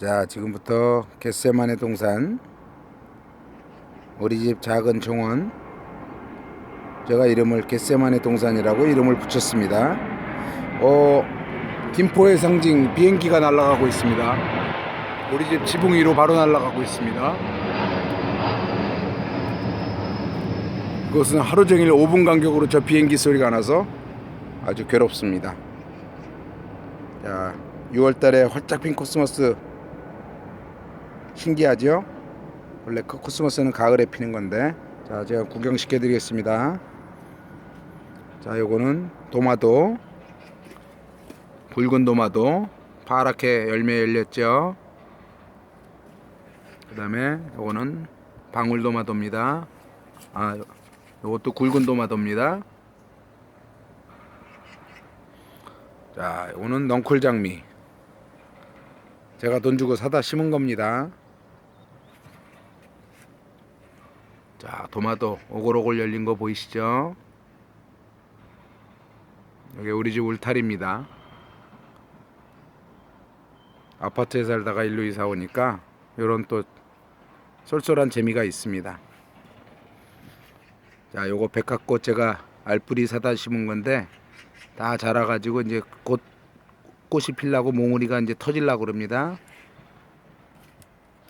자, 지금부터 갯새만의 동산 우리 집 작은 정원 제가 이름을 갯새만의 동산이라고 이름을 붙였습니다. 어, 김포의 상징 비행기가 날아가고 있습니다. 우리 집 지붕 위로 바로 날아가고 있습니다. 그것은 하루 종일 5분 간격으로 저 비행기 소리가 나서 아주 괴롭습니다. 자, 6월달에 활짝 핀 코스모스 신기하죠? 원래 그 코스모스는 가을에 피는 건데. 자 제가 구경시켜 드리겠습니다. 자 요거는 도마도. 붉은 도마도. 파랗게 열매 열렸죠? 그 다음에 요거는 방울 도마도입니다. 아 요- 요것도 굵은 도마도입니다. 자 요거는 넝쿨 장미 제가 돈 주고 사다 심은 겁니다 자, 도마도 오글오글 열린 거 보이시죠? 여기 우리 집 울타리입니다. 아파트에 살다가 일로 이사 오니까 이런 또 쏠쏠한 재미가 있습니다. 자, 요거 백합꽃 제가 알뿌리 사다 심은 건데 다 자라가지고 이제 곧 꽃이 필라고 몽우리가 이제 터질라고 그럽니다.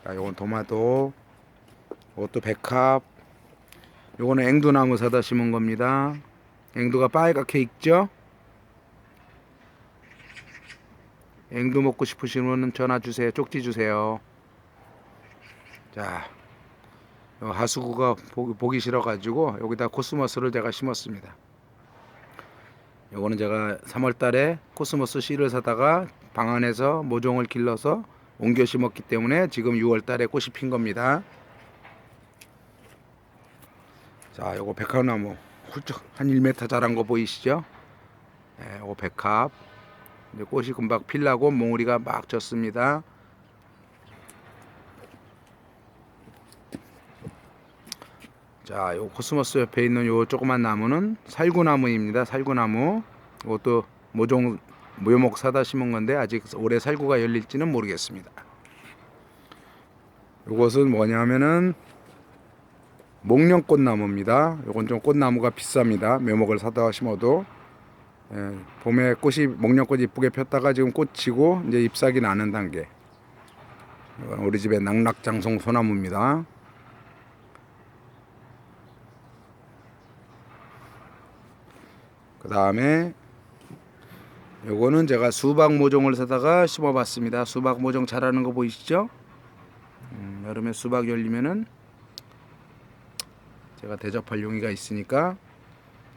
자, 요건 도마도, 이것도 백합, 요거는 앵두나무 사다 심은 겁니다. 앵두가 빨갛게 익죠? 앵두 먹고 싶으시면 전화 주세요. 쪽지 주세요. 자, 요 하수구가 보기, 보기 싫어가지고 여기다 코스모스를 제가 심었습니다. 요거는 제가 3월 달에 코스모스 씨를 사다가 방 안에서 모종을 길러서 옮겨 심었기 때문에 지금 6월 달에 꽃이 핀 겁니다. 자, 요거 백합나무 훌쩍 한 1m 자란 거 보이시죠? 예, 요거 백합. 이제 꽃이 금방 필라고 몽우리가 막 졌습니다. 자, 요 코스모스 옆에 있는 요 조그만 나무는 살구나무입니다. 살구나무. 이것도 모종 묘목 사다 심은 건데 아직 올해 살구가 열릴지는 모르겠습니다. 요것은 뭐냐면은 목련꽃나무입니다. 요건 좀 꽃나무가 비쌉니다. 묘목을 사다 심어도 예, 봄에 꽃이 목련꽃 이쁘게 폈다가 지금 꽃이고 이제 잎사귀 나는 단계. 이건 우리 집의 낙락장송 소나무입니다. 그 다음에 요거는 제가 수박 모종을 사다가 심어봤습니다. 수박 모종 자라는 거 보이시죠? 음, 여름에 수박 열리면은 제가 대접할 용의가 있으니까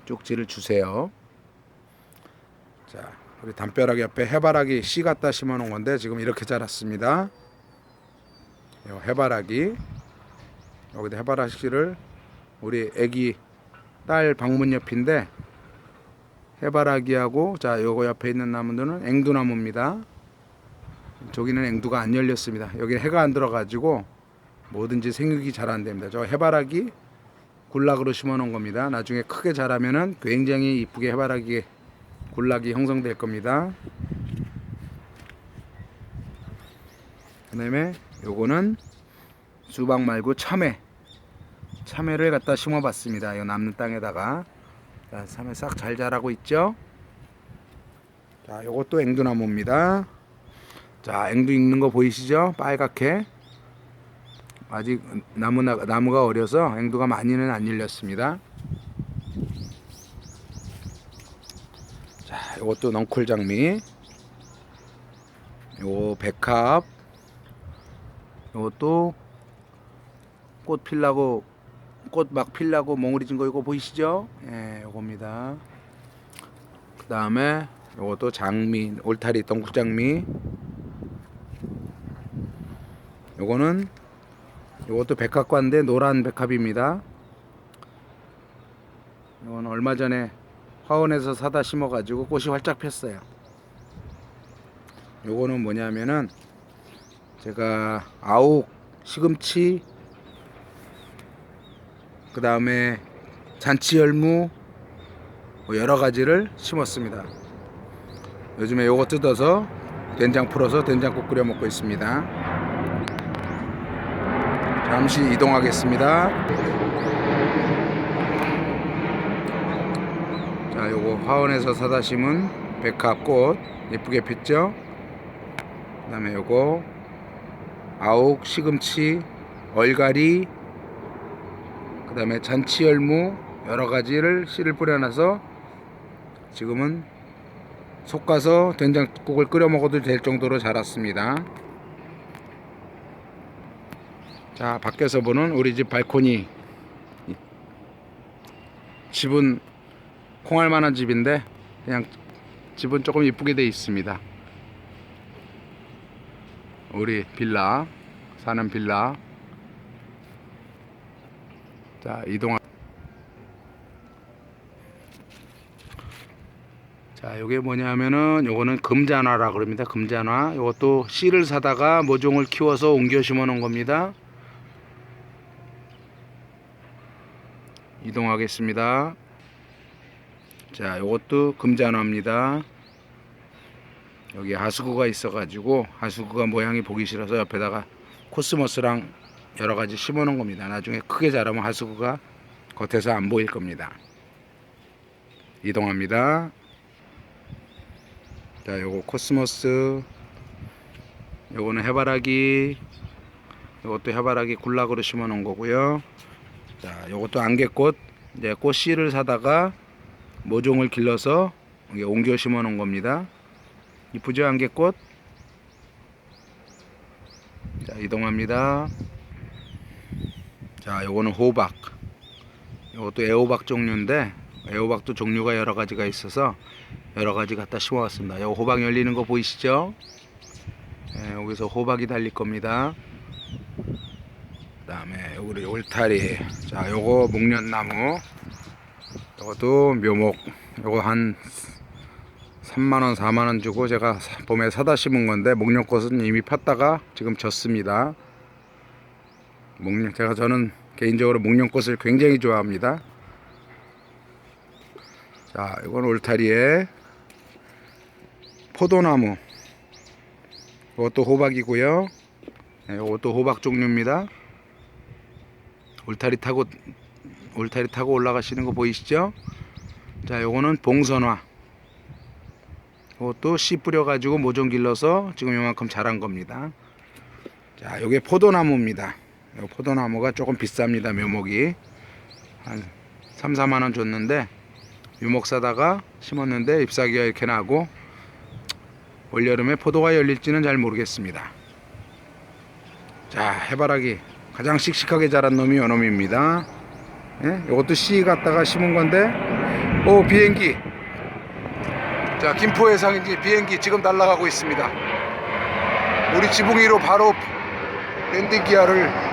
쪽지를 주세요. 자, 우리 담벼락 옆에 해바라기 씨 갖다 심어 놓은 건데 지금 이렇게 자랐습니다. 요 해바라기 여기다 해바라기 씨를 우리 애기 딸 방문 옆인데 해바라기하고 자 요거 옆에 있는 나무들은 앵두나무입니다. 저기는 앵두가 안 열렸습니다. 여기 해가 안 들어가지고 뭐든지 생육이 잘 안 됩니다. 저 해바라기 굴락으로 심어 놓은 겁니다. 나중에 크게 자라면은 굉장히 이쁘게 해바라기 굴락이 형성될 겁니다. 그다음에 요거는 수박 말고 참외. 참외를 갖다 심어 봤습니다. 이 남는 땅에다가 자, 참외 싹 잘 자라고 있죠? 자, 요것도 앵두나무입니다. 자, 앵두 익는 거 보이시죠? 빨갛게. 아직 나무 나무가 어려서 앵두가 많이는 안 열렸습니다. 자, 이것도 넝쿨 장미. 요 백합. 요것도 꽃 필라고 꽃 막 필라고 몽우리 진 거 이거 보이시죠? 예, 요겁니다. 그 다음에 요것도 장미, 울타리 덩쿨 장미. 요거는 이것도 백합과인데 노란 백합입니다. 이건 얼마 전에 화원에서 사다 심어가지고 꽃이 활짝 폈어요. 요거는 뭐냐면은 제가 아욱, 시금치, 그 다음에 잔치 열무 뭐 여러 가지를 심었습니다. 요즘에 요거 뜯어서 된장 풀어서 된장국 끓여 먹고 있습니다. 잠시 이동하겠습니다. 자, 요거 화원에서 사다 심은 백합꽃 예쁘게 폈죠? 그 다음에 요거 아욱, 시금치, 얼갈이 그 다음에 잔치열무 여러 가지를 씨를 뿌려놔서 지금은 솎아서 된장국을 끓여 먹어도 될 정도로 자랐습니다. 자, 밖에서 보는 우리 집 발코니. 집은 콩할 만한 집인데 그냥 집은 조금 이쁘게 돼 있습니다. 우리 빌라 사는 빌라. 자, 이동 자, 요게 뭐냐면은 요거는 금잔화라 그럽니다. 금잔화. 요것도 씨를 사다가 모종을 키워서 옮겨 심어 놓은 겁니다. 이동하겠습니다. 자, 요것도 금잔화입니다. 여기 하수구가 있어 가지고 하수구가 모양이 보기 싫어서 옆에다가 코스모스랑 여러 가지 심어 놓은 겁니다. 나중에 크게 자라면 하수구가 겉에서 안 보일 겁니다. 이동합니다. 자, 요거 코스모스. 요거는 해바라기. 요것도 해바라기 굴락으로 심어 놓은 거고요. 자, 요것도 안개꽃. 이제 꽃 씨를 사다가 모종을 길러서 옮겨 심어 놓은 겁니다. 이쁘죠, 안개꽃? 자, 이동합니다. 자, 요거는 호박. 요것도 애호박 종류인데 애호박도 종류가 여러 가지가 있어서 여러 가지 갖다 심어왔습니다. 요 호박 열리는 거 보이시죠? 예, 여기서 호박이 달릴 겁니다. 그 다음에 우리 울타리. 자, 요거 목련나무. 요것도 묘목. 요거 한 3만 원, 4만 원 주고 제가 사- 봄에 사다 심은 건데 목련꽃은 이미 폈다가 지금 졌습니다. 목련 제가 저는 개인적으로 목련꽃을 굉장히 좋아합니다. 자, 이건 울타리에 포도나무. 이것도 호박이고요. 네, 이것도 호박 종류입니다. 울타리 타고 울타리 타고 올라가시는 거 보이시죠? 자, 요거는 봉선화. 이것도 씨 뿌려 가지고 모종 길러서 지금 요만큼 자란 겁니다. 자, 요게 포도나무입니다. 요 포도나무가 조금 비쌉니다. 묘목이 한 3, 4만 원 줬는데 유목 사다가 심었는데 잎사귀가 이렇게 나고 올여름에 포도가 열릴지는 잘 모르겠습니다. 자, 해바라기 가장 씩씩하게 자란 놈이 요 놈입니다. 예? 이것도 씨 갖다가 심은 건데, 오 비행기. 자, 김포 해상인지 비행기 지금 날아가고 있습니다. 우리 지붕 위로 바로 랜딩 기아를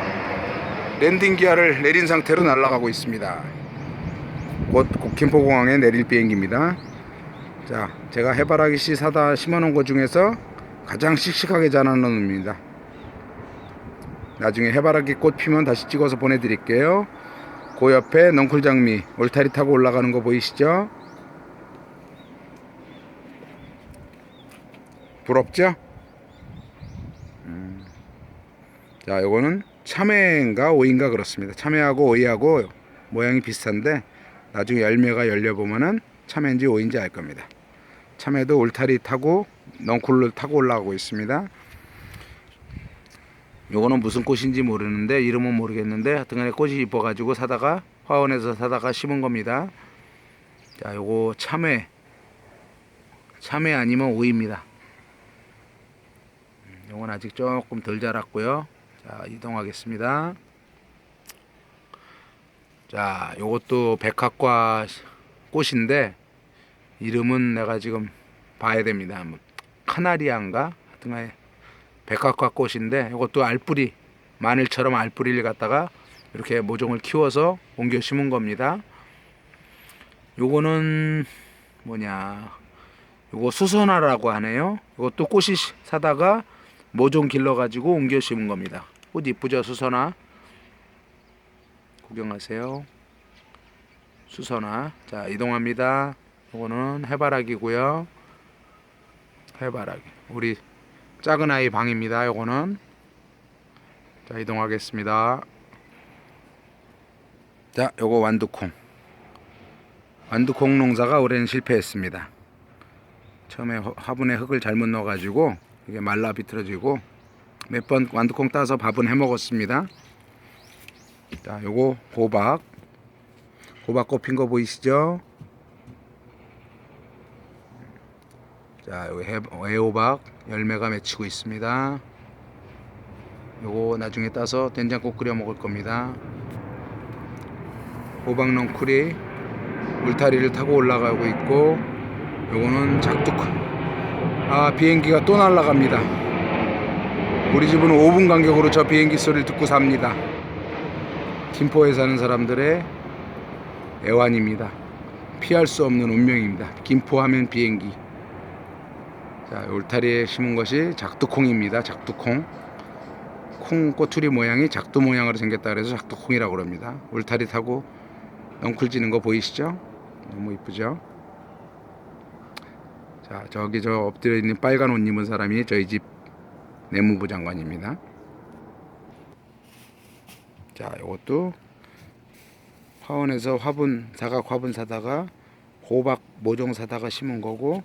랜딩 기아를 내린 상태로 날아가고 있습니다. 곧 김포공항에 내릴 비행기입니다. 자, 제가 해바라기 씨 사다 심어놓은 것 중에서 가장 씩씩하게 자라는 놈입니다. 나중에 해바라기 꽃 피면 다시 찍어서 보내드릴게요. 그 옆에 넝쿨 장미 울타리 타고 올라가는 거 보이시죠? 부럽죠? 음. 자, 요거는 참외인가 오이인가 그렇습니다. 참외하고 오이하고 모양이 비슷한데 나중에 열매가 열려 보면은 참외인지 오이인지 알 겁니다. 참외도 울타리 타고 넝쿨을 타고 올라가고 있습니다. 요거는 무슨 꽃인지 모르는데 이름은 모르겠는데 하여튼간에 꽃이 이뻐가지고 사다가 화원에서 사다가 심은 겁니다. 자, 요거 참외 참외 아니면 오이입니다. 음, 요건 아직 조금 덜 자랐고요. 자, 이동하겠습니다. 자, 요것도 백합과 꽃인데 이름은 내가 지금 봐야 됩니다. 뭐 카나리아인가? 하여튼간에 백합과 꽃인데 이것도 알뿌리 마늘처럼 알뿌리를 갖다가 이렇게 모종을 키워서 옮겨 심은 겁니다. 요거는 뭐냐? 요거 수선화라고 하네요. 이것도 꽃이 시- 사다가 모종 길러 가지고 옮겨 심은 겁니다. 꽃 이쁘죠, 수선화? 구경하세요. 수선화. 자, 이동합니다. 요거는 해바라기고요. 해바라기. 우리 작은 아이 방입니다. 요거는 자 이동하겠습니다. 자 요거 완두콩. 완두콩 농사가 올해는 실패했습니다. 처음에 허- 화분에 흙을 잘못 넣어가지고 이게 말라 비틀어지고 몇 번 완두콩 따서 밥은 해 먹었습니다. 자 요거 호박. 호박 꽃핀 거 보이시죠? 자, 여기 해- 애호박 열매가 맺히고 있습니다. 요거 나중에 따서 된장국 끓여 먹을 겁니다. 호박 넝쿨이 울타리를 타고 올라가고 있고 요거는 작두콩. 아, 비행기가 또 날아갑니다. 우리 집은 5분 간격으로 저 비행기 소리를 듣고 삽니다. 김포에 사는 사람들의 애환입니다. 피할 수 없는 운명입니다. 김포 하면 비행기. 자, 울타리에 심은 것이 작두콩입니다. 작두콩. 콩 꼬투리 모양이 작두 모양으로 생겼다 그래서 작두콩이라고 그럽니다. 울타리 타고 넝쿨 지는 거 보이시죠? 너무 이쁘죠? 자, 저기 저 엎드려 있는 빨간 옷 입은 사람이 저희 집 내무부 장관입니다. 자, 이것도 화원에서 화분 사각 화분 사다가 호박 모종 사다가 심은 거고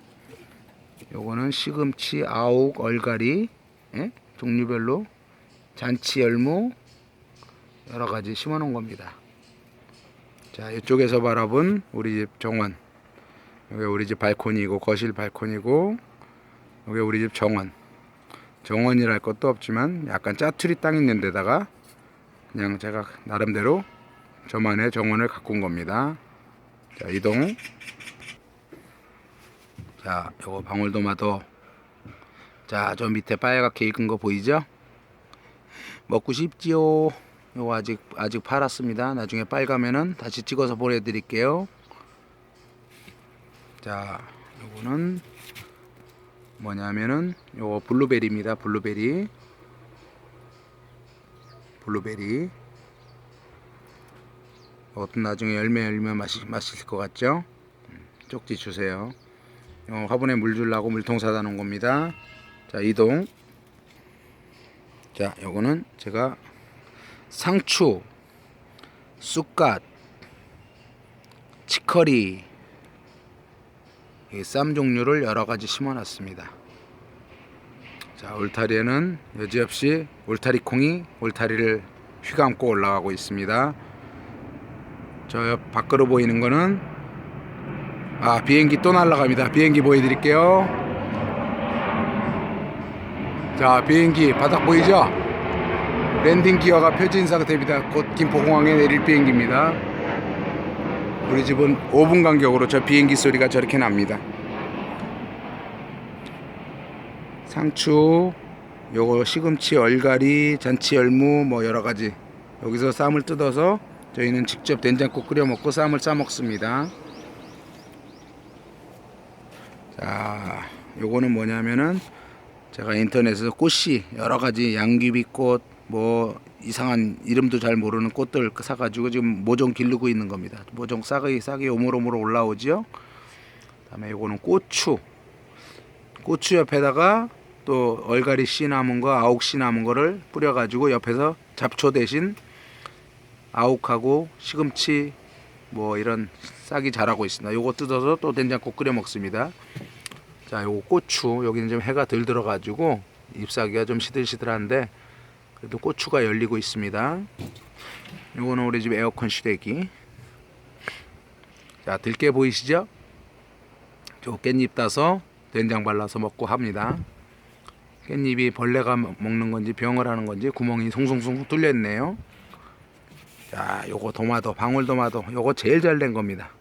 요거는 시금치, 아욱, 얼갈이 예? 종류별로 잔치 열무 여러 가지 심어 놓은 겁니다. 자, 이쪽에서 바라본 우리 집 정원. 여기 우리 집 발코니이고 거실 발코니고 여기 우리 집 정원. 정원이랄 것도 없지만 약간 짜투리 땅 있는 데다가 그냥 제가 나름대로 저만의 정원을 온 겁니다. 자, 이동. 자, 요거 방울토마토. 자, 저 밑에 빨갛게 익은 거 보이죠? 먹고 싶지요. 요거 아직 아직 팔았습니다. 나중에 빨가면은 다시 찍어서 보내드릴게요. 자, 요거는 뭐냐면은 요거 블루베리입니다. 블루베리. 블루베리. 이것도 나중에 열매 열면 맛이 맛있을 것 같죠? 음, 쪽지 주세요. 어, 화분에 물 주려고 물통 사다 놓은 겁니다. 자, 이동. 자, 요거는 제가 상추, 쑥갓, 치커리, 이 쌈 종류를 여러 가지 심어 놨습니다. 자, 울타리에는 여지없이 울타리 콩이 울타리를 휘감고 올라가고 있습니다. 저 옆 밖으로 보이는 거는 아 비행기 또 날아갑니다. 비행기 보여드릴게요. 자 비행기 바닥 보이죠? 랜딩 기어가 펴진 상태입니다. 곧 김포공항에 내릴 비행기입니다. 우리 집은 5분 간격으로 저 비행기 소리가 저렇게 납니다. 상추, 요거 시금치, 얼갈이, 잔치 열무 뭐 여러 가지 여기서 쌈을 뜯어서 저희는 직접 된장국 끓여 먹고 쌈을 싸 먹습니다. 자, 요거는 뭐냐면은 제가 인터넷에서 꽃씨 여러 가지 양귀비꽃 뭐 이상한 이름도 잘 모르는 꽃들 사가지고 지금 모종 기르고 있는 겁니다. 모종 싹이 싹이 오물오물 올라오지요. 그다음에 요거는 고추. 고추 옆에다가 또 얼갈이 씨 남은 거, 아욱 씨 남은 거를 뿌려가지고 옆에서 잡초 대신 아욱하고 시금치 뭐 이런 싹이 자라고 있습니다. 요거 뜯어서 또 된장국 끓여 먹습니다. 자, 요거 고추 여기는 좀 해가 덜 들어가지고 잎사귀가 좀 시들시들한데 그래도 고추가 열리고 있습니다. 요거는 우리 집 에어컨 시래기. 자, 들깨 보이시죠? 저 깻잎 따서 된장 발라서 먹고 합니다. 깻잎이 벌레가 먹- 먹는 건지 병을 하는 건지 구멍이 송송송 뚫려 있네요. 자, 요거 도마도, 방울도마도, 요거 제일 잘 된 겁니다.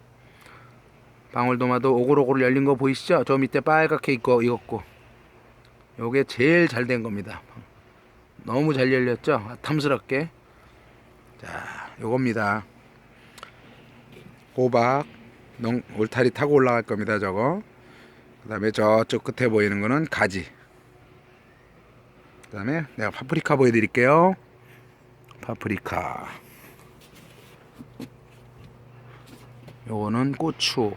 방울도마도 오글오글 열린 거 보이시죠? 저 밑에 빨갛게 있고 익었고, 요게 제일 잘 된 겁니다. 너무 잘 열렸죠? 아, 탐스럽게. 자, 요겁니다. 호박, 농, 울타리 타고 올라갈 겁니다, 저거. 그 다음에 저쪽 끝에 보이는 거는 가지. 그 다음에 내가 파프리카 보여드릴게요. 파프리카. 요거는 고추.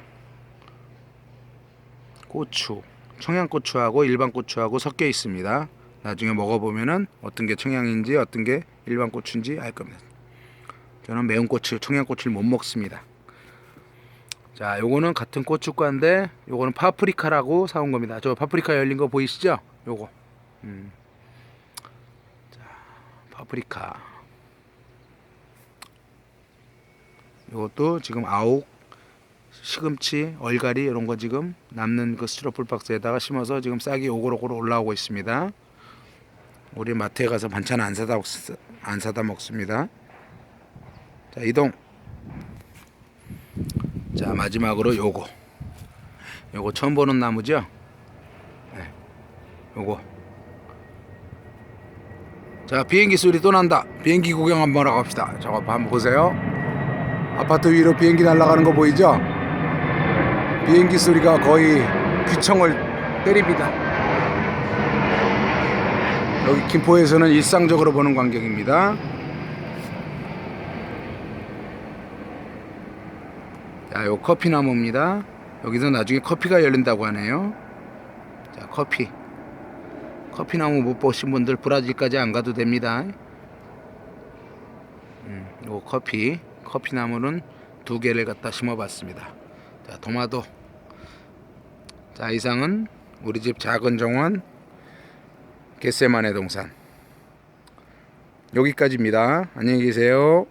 고추. 청양고추하고 일반 고추하고 섞여 있습니다. 나중에 먹어보면은 어떤 게 청양인지 어떤 게 일반 고추인지 알 겁니다. 저는 매운 고추, 청양고추를 못 먹습니다. 자, 요거는 같은 고춧가인데 요거는 파프리카라고 사온 겁니다. 저 파프리카 열린 거 보이시죠? 요거. 음. 자, 파프리카. 요것도 지금 아욱, 시금치, 얼갈이 이런 거 지금 남는 그 스티로폴 박스에다가 심어서 지금 싹이 오글오글 올라오고 있습니다. 우리 마트에 가서 반찬 안 사다 먹- 안 사다 먹습니다. 자, 이동. 자, 마지막으로 요거. 요거 처음 보는 나무죠? 네. 요거. 자, 비행기 소리 또 난다. 비행기 구경 한번 하고 갑시다. 저거 한번 보세요. 아파트 위로 비행기 날아가는 거 보이죠? 비행기 소리가 거의 귀청을 때립니다. 여기 김포에서는 일상적으로 보는 광경입니다. 자, 요 커피 나무입니다. 여기서 나중에 커피가 열린다고 하네요. 자, 커피. 커피 나무 못 보신 분들 브라질까지 안 가도 됩니다. 음, 요 커피. 커피 나무는 두 개를 갖다 심어봤습니다. 자, 토마토. 자, 이상은 우리 집 작은 정원 겟세만의 동산. 여기까지입니다. 안녕히 계세요.